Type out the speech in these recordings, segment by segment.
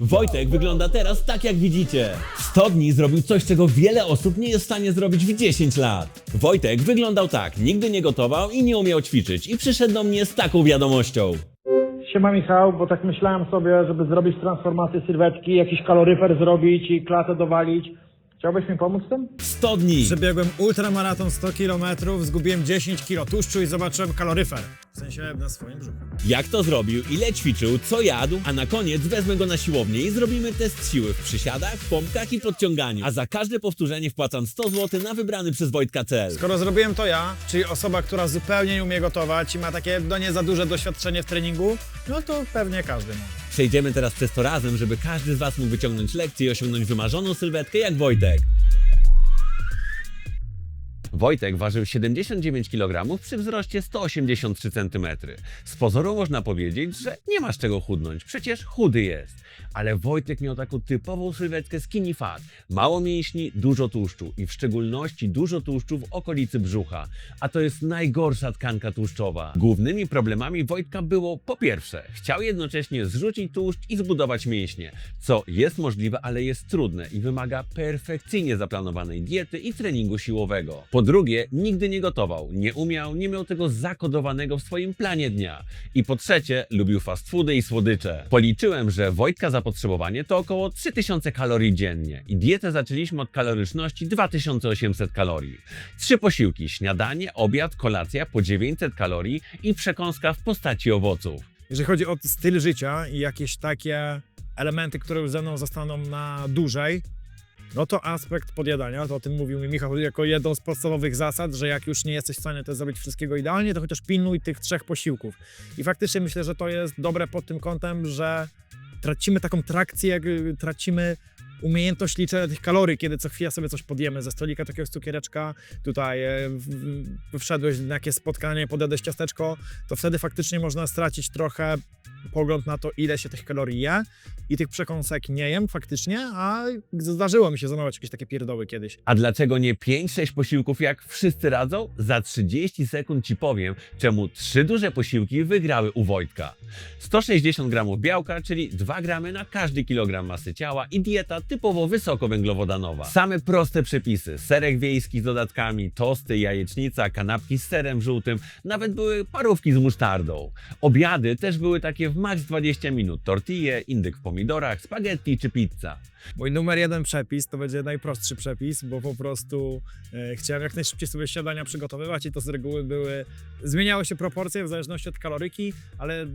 Wojtek wygląda teraz tak, jak widzicie. W 100 dni zrobił coś, czego wiele osób nie jest w stanie zrobić w 10 lat. Wojtek wyglądał tak, nigdy nie gotował i nie umiał ćwiczyć i przyszedł do mnie z taką wiadomością. Siema Michał, bo tak myślałem sobie, żeby zrobić transformację sylwetki, jakiś kaloryfer zrobić i klatę dowalić. Chciałbyś mi pomóc z tym? W 100 dni. Przebiegłem ultramaraton 100 km, zgubiłem 10 kg tłuszczu i zobaczyłem kaloryfer. W sensie na swoim brzuchu. Jak to zrobił, ile ćwiczył, co jadł, a na koniec wezmę go na siłownię i zrobimy test siły w przysiadach, pompkach i podciąganiu. A za każde powtórzenie wpłacam 100 zł na wybrany przez Wojtka cel. Skoro zrobiłem to ja, czyli osoba, która zupełnie nie umie gotować i ma takie no nie za duże doświadczenie w treningu, no to pewnie każdy może. Przejdziemy teraz przez to razem, żeby każdy z Was mógł wyciągnąć lekcję i osiągnąć wymarzoną sylwetkę jak Wojtek. Wojtek ważył 79 kg przy wzroście 183 cm. Z pozoru można powiedzieć, że nie ma z czego chudnąć, przecież chudy jest. Ale Wojtek miał taką typową sylwetkę skinny fat. Mało mięśni, dużo tłuszczu i w szczególności dużo tłuszczu w okolicy brzucha. A to jest najgorsza tkanka tłuszczowa. Głównymi problemami Wojtka było po pierwsze, chciał jednocześnie zrzucić tłuszcz i zbudować mięśnie, co jest możliwe, ale jest trudne i wymaga perfekcyjnie zaplanowanej diety i treningu siłowego. Po drugie, nigdy nie gotował, nie umiał, nie miał tego zakodowanego w swoim planie dnia. I po trzecie, lubił fast foody i słodycze. Policzyłem, że Wojtka zapotrzebowanie to około 3000 kalorii dziennie i dietę zaczęliśmy od kaloryczności 2800 kalorii. Trzy posiłki, śniadanie, obiad, kolacja po 900 kalorii i przekąska w postaci owoców. Jeżeli chodzi o styl życia i jakieś takie elementy, które już ze mną zostaną na dłużej, no to aspekt podjadania, to o tym mówił mi Michał jako jedną z podstawowych zasad, że jak już nie jesteś w stanie też zrobić wszystkiego idealnie, to chociaż pilnuj tych trzech posiłków. I faktycznie myślę, że to jest dobre pod tym kątem, że tracimy taką trakcję, tracimy umiejętność liczenia tych kalorii, kiedy co chwilę sobie coś podjemy ze stolika takiego cukiereczka, tutaj e, wszedłeś na jakieś spotkanie, podjadłeś ciasteczko, to wtedy faktycznie można stracić trochę pogląd na to, ile się tych kalorii je i tych przekąsek nie jem faktycznie, a zdarzyło mi się zamawiać jakieś takie pierdoły kiedyś. A dlaczego nie 5-6 posiłków jak wszyscy radzą? Za 30 sekund Ci powiem, czemu trzy duże posiłki wygrały u Wojtka. 160 gramów białka, czyli 2 gramy na każdy kilogram masy ciała i dieta typowo wysokowęglowodanowa. Same proste przepisy, serek wiejski z dodatkami, tosty, jajecznica, kanapki z serem żółtym, nawet były parówki z musztardą. Obiady też były takie w max 20 minut, tortille, indyk w pomidorach, spaghetti czy pizza. Mój numer jeden przepis to będzie najprostszy przepis, bo po prostu e, chciałem jak najszybciej sobie śniadania przygotowywać i to z reguły były, zmieniały się proporcje w zależności od kaloryki, ale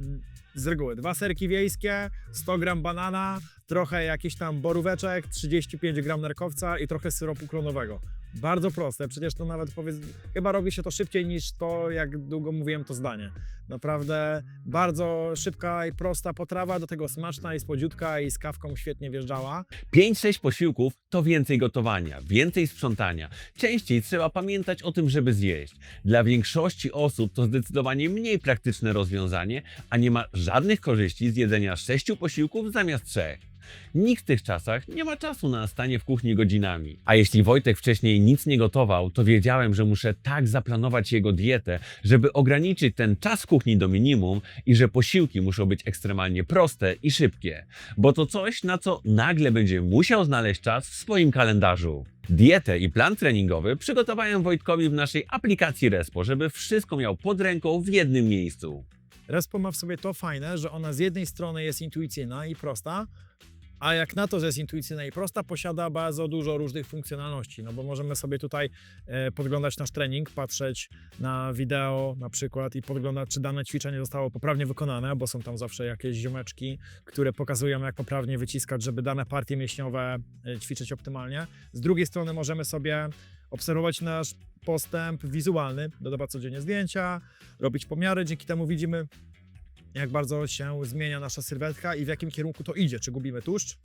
z reguły dwa serki wiejskie, 100 gram banana, trochę jakiś tam boróweczek, 35 gram nerkowca i trochę syropu klonowego. Bardzo proste, przecież to nawet powiedz, chyba robi się to szybciej niż to, jak długo mówiłem to zdanie. Naprawdę bardzo szybka i prosta potrawa, do tego smaczna i słodziutka i z kawką świetnie wjeżdżała. 5-6 posiłków to więcej gotowania, więcej sprzątania. Częściej trzeba pamiętać o tym, żeby zjeść. Dla większości osób to zdecydowanie mniej praktyczne rozwiązanie, a nie ma żadnych korzyści z jedzenia 6 posiłków zamiast 3. Nikt w tych czasach nie ma czasu na stanie w kuchni godzinami. A jeśli Wojtek wcześniej nic nie gotował, to wiedziałem, że muszę tak zaplanować jego dietę, żeby ograniczyć ten czas kuchni do minimum i że posiłki muszą być ekstremalnie proste i szybkie, bo to coś, na co nagle będzie musiał znaleźć czas w swoim kalendarzu. Dietę i plan treningowy przygotowałem Wojtkowi w naszej aplikacji Respo, żeby wszystko miał pod ręką w jednym miejscu. Respo ma w sobie to fajne, że ona z jednej strony jest intuicyjna i prosta, a jak na to, że jest intuicyjna i prosta, posiada bardzo dużo różnych funkcjonalności, no bo możemy sobie tutaj e, podglądać nasz trening, patrzeć na wideo na przykład i podglądać, czy dane ćwiczenie zostało poprawnie wykonane, bo są tam zawsze jakieś ziomeczki, które pokazują, jak poprawnie wyciskać, żeby dane partie mięśniowe e, ćwiczyć optymalnie. Z drugiej strony możemy sobie obserwować nasz postęp wizualny, dodawać codziennie zdjęcia, robić pomiary, dzięki temu widzimy, jak bardzo się zmienia nasza sylwetka i w jakim kierunku to idzie. Czy gubimy tłuszcz,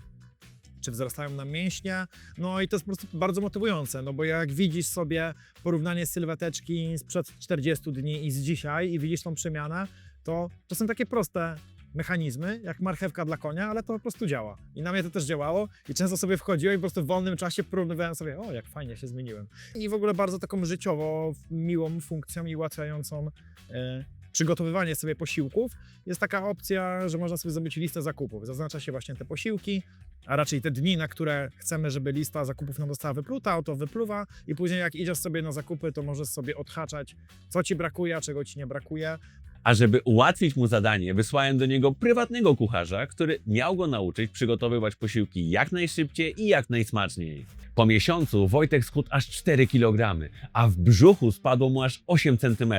czy wzrastają nam mięśnie. No i to jest po prostu bardzo motywujące, no bo jak widzisz sobie porównanie sylweteczki sprzed 40 dni i z dzisiaj i widzisz tą przemianę, to to są takie proste mechanizmy, jak marchewka dla konia, ale to po prostu działa. I na mnie to też działało i często sobie wchodziłem i po prostu w wolnym czasie porównywałem sobie, o jak fajnie się zmieniłem. I w ogóle bardzo taką życiowo miłą funkcją i ułatwiającą e, przygotowywanie sobie posiłków, jest taka opcja, że można sobie zrobić listę zakupów. Zaznacza się właśnie te posiłki, a raczej te dni, na które chcemy, żeby lista zakupów nam została wypluta, oto wypluwa i później jak idziesz sobie na zakupy, to możesz sobie odhaczać, co ci brakuje, a czego ci nie brakuje. A żeby ułatwić mu zadanie, wysłałem do niego prywatnego kucharza, który miał go nauczyć przygotowywać posiłki jak najszybciej i jak najsmaczniej. Po miesiącu Wojtek schudł aż 4 kg, a w brzuchu spadło mu aż 8 cm,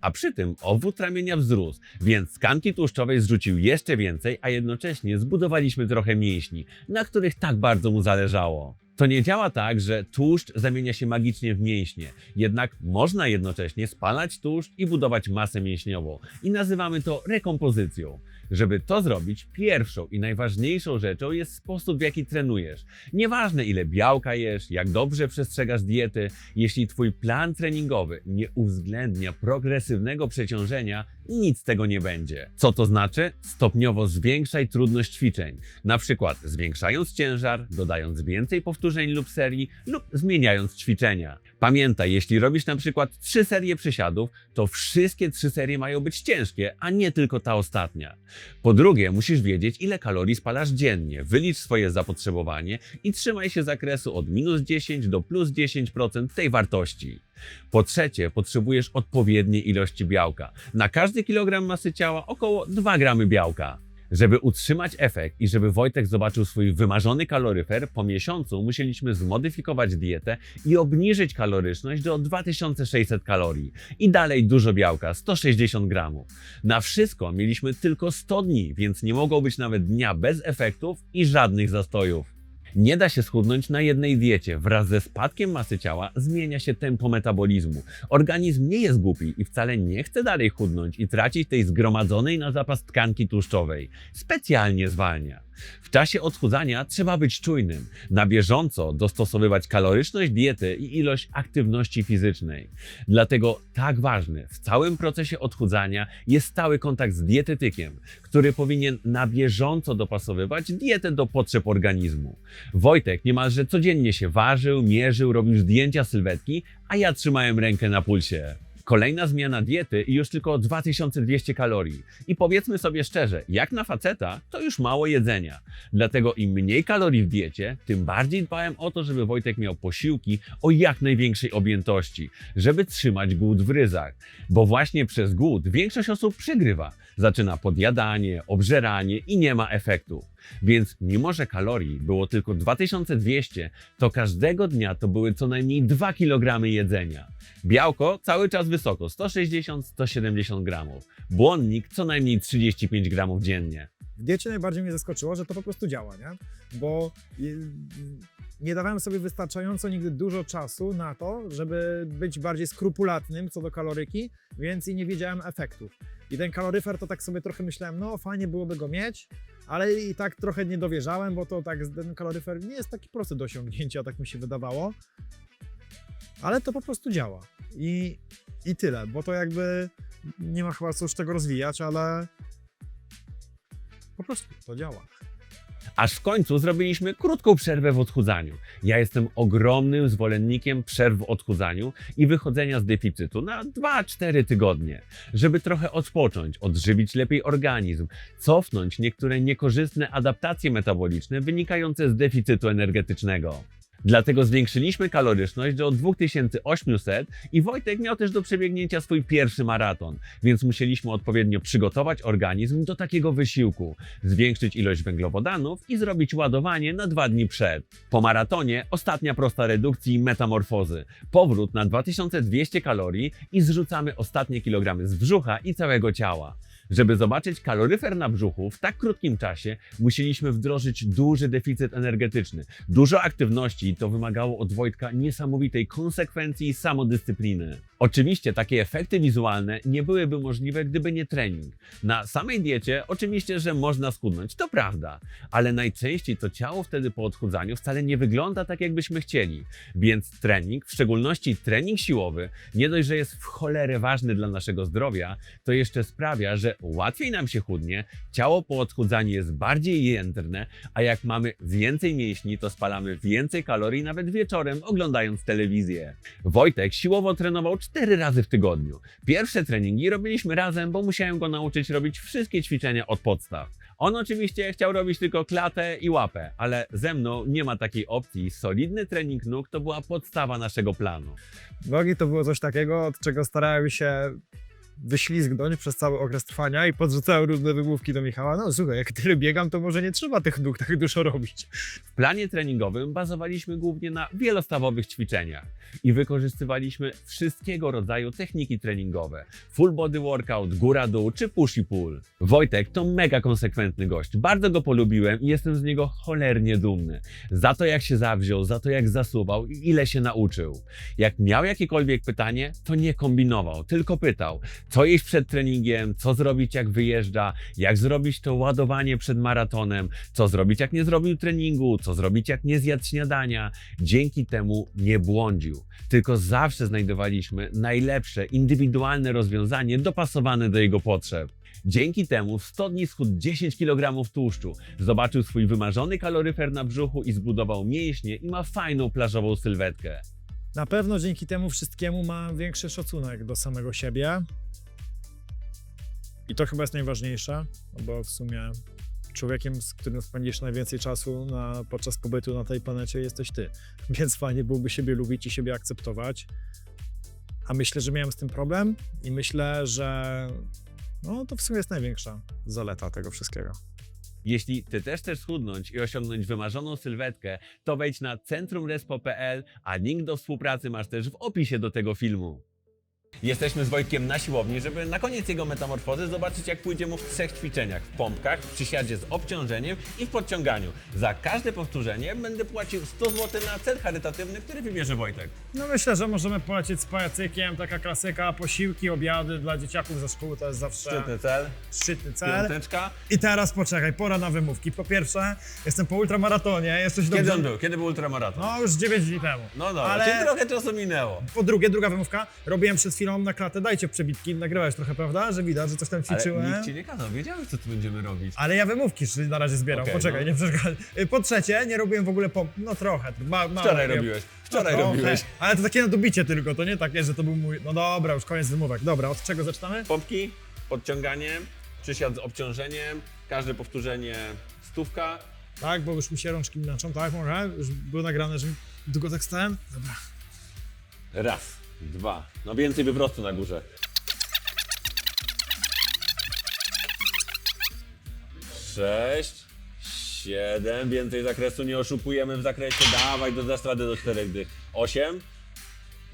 a przy tym obwód ramienia wzrósł, więc z kanki tłuszczowej zrzucił jeszcze więcej, a jednocześnie zbudowaliśmy trochę mięśni, na których tak bardzo mu zależało. To nie działa tak, że tłuszcz zamienia się magicznie w mięśnie. Jednak można jednocześnie spalać tłuszcz i budować masę mięśniową. I nazywamy to rekompozycją. Żeby to zrobić, pierwszą i najważniejszą rzeczą jest sposób, w jaki trenujesz. Nieważne ile białka jesz, jak dobrze przestrzegasz diety, jeśli twój plan treningowy nie uwzględnia progresywnego przeciążenia, nic z tego nie będzie. Co to znaczy? Stopniowo zwiększaj trudność ćwiczeń. Na przykład zwiększając ciężar, dodając więcej powtórzeń lub serii lub zmieniając ćwiczenia. Pamiętaj, jeśli robisz na przykład trzy serie przysiadów, to wszystkie trzy serie mają być ciężkie, a nie tylko ta ostatnia. Po drugie, musisz wiedzieć, ile kalorii spalasz dziennie. Wylicz swoje zapotrzebowanie i trzymaj się zakresu od minus 10 do plus 10% tej wartości. Po trzecie, potrzebujesz odpowiedniej ilości białka. Na każdy kilogram masy ciała około 2 gramy białka. Żeby utrzymać efekt i żeby Wojtek zobaczył swój wymarzony kaloryfer, po miesiącu musieliśmy zmodyfikować dietę i obniżyć kaloryczność do 2600 kalorii. I dalej dużo białka, 160 gramów. Na wszystko mieliśmy tylko 100 dni, więc nie mogło być nawet dnia bez efektów i żadnych zastojów. Nie da się schudnąć na jednej diecie. Wraz ze spadkiem masy ciała zmienia się tempo metabolizmu. Organizm nie jest głupi i wcale nie chce dalej chudnąć i tracić tej zgromadzonej na zapas tkanki tłuszczowej. Specjalnie zwalnia. W czasie odchudzania trzeba być czujnym, na bieżąco dostosowywać kaloryczność diety i ilość aktywności fizycznej. Dlatego tak ważny w całym procesie odchudzania jest stały kontakt z dietetykiem, który powinien na bieżąco dopasowywać dietę do potrzeb organizmu. Wojtek niemalże codziennie się ważył, mierzył, robił zdjęcia sylwetki, a ja trzymałem rękę na pulsie. Kolejna zmiana diety i już tylko 2200 kalorii. I powiedzmy sobie szczerze, jak na faceta, to już mało jedzenia. Dlatego im mniej kalorii w diecie, tym bardziej dbałem o to, żeby Wojtek miał posiłki o jak największej objętości, żeby trzymać głód w ryzach. Bo właśnie przez głód większość osób przegrywa. Zaczyna podjadanie, obżeranie i nie ma efektu. Więc mimo, że kalorii było tylko 2200, to każdego dnia to były co najmniej 2 kg jedzenia. Białko cały czas wysoko, 160-170 gramów. Błonnik co najmniej 35 gramów dziennie. W diecie najbardziej mnie zaskoczyło, że to po prostu działa, nie? Bo y, nie dawałem sobie wystarczająco nigdy dużo czasu na to, żeby być bardziej skrupulatnym co do kaloryki, więc i nie wiedziałem efektów. I ten kaloryfer to tak sobie trochę myślałem, no fajnie byłoby go mieć, ale i tak trochę nie dowierzałem, bo to tak ten kaloryfer nie jest taki prosty do osiągnięcia, tak mi się wydawało. Ale to po prostu działa. I, i tyle, bo to jakby nie ma chyba co już tego rozwijać, ale po prostu to działa. Aż w końcu zrobiliśmy krótką przerwę w odchudzaniu. Ja jestem ogromnym zwolennikiem przerw w odchudzaniu i wychodzenia z deficytu na 2-4 tygodnie, żeby trochę odpocząć, odżywić lepiej organizm, cofnąć niektóre niekorzystne adaptacje metaboliczne wynikające z deficytu energetycznego. Dlatego zwiększyliśmy kaloryczność do 2800 i Wojtek miał też do przebiegnięcia swój pierwszy maraton, więc musieliśmy odpowiednio przygotować organizm do takiego wysiłku, zwiększyć ilość węglowodanów i zrobić ładowanie na dwa dni przed. Po maratonie ostatnia prosta redukcji i metamorfozy, powrót na 2200 kalorii i zrzucamy ostatnie kilogramy z brzucha i całego ciała. Żeby zobaczyć kaloryfer na brzuchu w tak krótkim czasie, musieliśmy wdrożyć duży deficyt energetyczny. Dużo aktywności i to wymagało od Wojtka niesamowitej konsekwencji i samodyscypliny. Oczywiście takie efekty wizualne nie byłyby możliwe, gdyby nie trening. Na samej diecie oczywiście, że można schudnąć, to prawda, ale najczęściej to ciało wtedy po odchudzaniu wcale nie wygląda tak, jakbyśmy chcieli. Więc trening, w szczególności trening siłowy, nie dość, że jest w cholerę ważny dla naszego zdrowia, to jeszcze sprawia, że łatwiej nam się chudnie, ciało po odchudzaniu jest bardziej jędrne, a jak mamy więcej mięśni, to spalamy więcej kalorii nawet wieczorem oglądając telewizję. Wojtek siłowo trenował cztery razy w tygodniu. Pierwsze treningi robiliśmy razem, bo musiałem go nauczyć robić wszystkie ćwiczenia od podstaw. On oczywiście chciał robić tylko klatę i łapę, ale ze mną nie ma takiej opcji. Solidny trening nóg to była podstawa naszego planu. Nogi to było coś takiego, od czego starałem się wyślizgnąć przez cały okres trwania i podrzucałem różne wymówki do Michała. No słuchaj, jak tyle biegam, to może nie trzeba tych nóg tak dużo robić. W planie treningowym bazowaliśmy głównie na wielostawowych ćwiczeniach i wykorzystywaliśmy wszystkiego rodzaju techniki treningowe. Full body workout, góra-dół czy push i pull. Wojtek to mega konsekwentny gość. Bardzo go polubiłem i jestem z niego cholernie dumny. Za to jak się zawziął, za to jak zasuwał i ile się nauczył. Jak miał jakiekolwiek pytanie, to nie kombinował, tylko pytał, co jeść przed treningiem, co zrobić jak wyjeżdża, jak zrobić to ładowanie przed maratonem, co zrobić jak nie zrobił treningu, co zrobić jak nie zjadł śniadania. Dzięki temu nie błądził, tylko zawsze znajdowaliśmy najlepsze, indywidualne rozwiązanie dopasowane do jego potrzeb. Dzięki temu w 100 dni schudł 10 kg tłuszczu, zobaczył swój wymarzony kaloryfer na brzuchu i zbudował mięśnie i ma fajną plażową sylwetkę. Na pewno dzięki temu wszystkiemu mam większy szacunek do samego siebie. I to chyba jest najważniejsze, bo w sumie człowiekiem, z którym spędzisz najwięcej czasu na, podczas pobytu na tej planecie jesteś ty. Więc fajnie byłoby siebie lubić i siebie akceptować. A myślę, że miałem z tym problem i myślę, że no, to w sumie jest największa zaleta tego wszystkiego. Jeśli ty też chcesz schudnąć i osiągnąć wymarzoną sylwetkę, to wejdź na centrumrespo.pl, a link do współpracy masz też w opisie do tego filmu. Jesteśmy z Wojtkiem na siłowni, żeby na koniec jego metamorfozy zobaczyć, jak pójdzie mu w trzech ćwiczeniach: w pompkach, w przysiadzie z obciążeniem i w podciąganiu. Za każde powtórzenie będę płacił 100 zł na cel charytatywny, który wybierze Wojtek. No myślę, że możemy polecieć z pajacykiem, taka klasyka, posiłki, obiady dla dzieciaków ze szkół, to jest zawsze Szczytny cel, szczytny cel. piąteczka. I teraz poczekaj, pora na wymówki. Po pierwsze, jestem po ultramaratonie, jesteś Kiedy dobrze... on był? Kiedy był ultramaraton? No już 9 dni temu. No dobra, Ale- czyli trochę czasu minęło. Po drugie, druga wymówka, robiłem przed chwilą na klatę, dajcie przebitki, nagrywałeś trochę, prawda, że widać, że coś tam Ale ćwiczyłem. nikt ci nie kazał, wiedziałeś co tu będziemy robić. Ale ja wymówki czyli na razie zbieram, Okej, poczekaj, no. nie przeszkadzaj. Y, Po trzecie, nie robiłem w ogóle pomp, no trochę, ma, mało Wczoraj robiłem. robiłeś, wczoraj No trochę, robiłeś. Ale to takie na dobicie tylko, to nie takie, że to był mój, no dobra, już koniec wymówek. Dobra, od czego zaczynamy? Pompki, podciąganie, przysiad z obciążeniem, każde powtórzenie stówka. Tak, bo już mi się rączki minaczą, tak, może? Już było nagrane, że długo tak stałem? Dobra. Raz, dwa. No więcej wywrotu na górze. Sześć, siedem. Więcej zakresu nie oszukujemy w zakresie. Dawaj, do dasz radę do czterech dych. Osiem,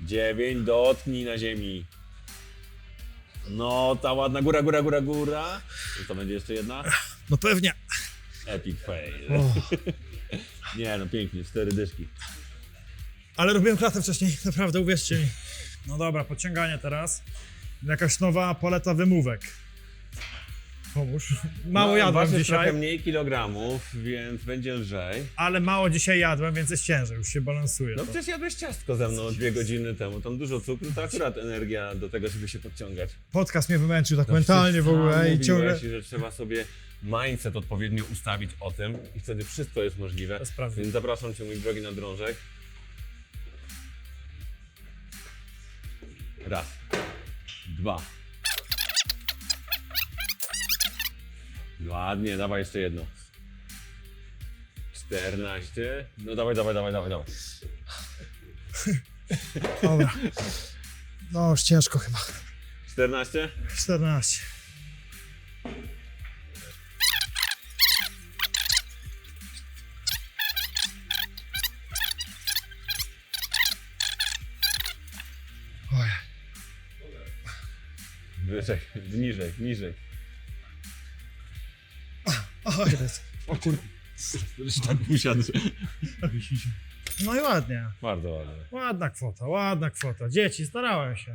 dziewięć. Dotknij na ziemi. No, ta ładna góra, góra, góra, góra. I to będzie jeszcze jedna? No pewnie. Epic fail. Nie no, pięknie, cztery dyszki. Ale robiłem klatę wcześniej, naprawdę, uwierzcie mi. No dobra, podciąganie teraz. Jakaś nowa paleta wymówek. Pomóż. Mało no, jadłem ważysz trochę dzisiaj, mniej kilogramów, więc będzie lżej. ale mało dzisiaj jadłem, więc jest ciężej, już się balansuje. No to. przecież jadłeś ciastko ze mną dwie godziny temu. Tam dużo cukru, to akurat energia do tego, żeby się podciągać. Podcast mnie wymęczył tak No mentalnie w ogóle i ciągle... że trzeba sobie mindset odpowiednio ustawić o tym i wtedy wszystko jest możliwe. To jest prawda. Więc zapraszam Cię, mój drogi na drążek. Raz, dwa. Ładnie, dawaj jeszcze jedno. 14. No dawaj, dawaj, dawaj, dawaj, dawaj. Dobra. No już ciężko chyba. 14? 14. Niżej, niżej. Oj, to jest- O kurde. Tak usiadł. No i ładnie. Bardzo ładnie. Ładna kwota, ładna kwota. Dzieci, starałem się.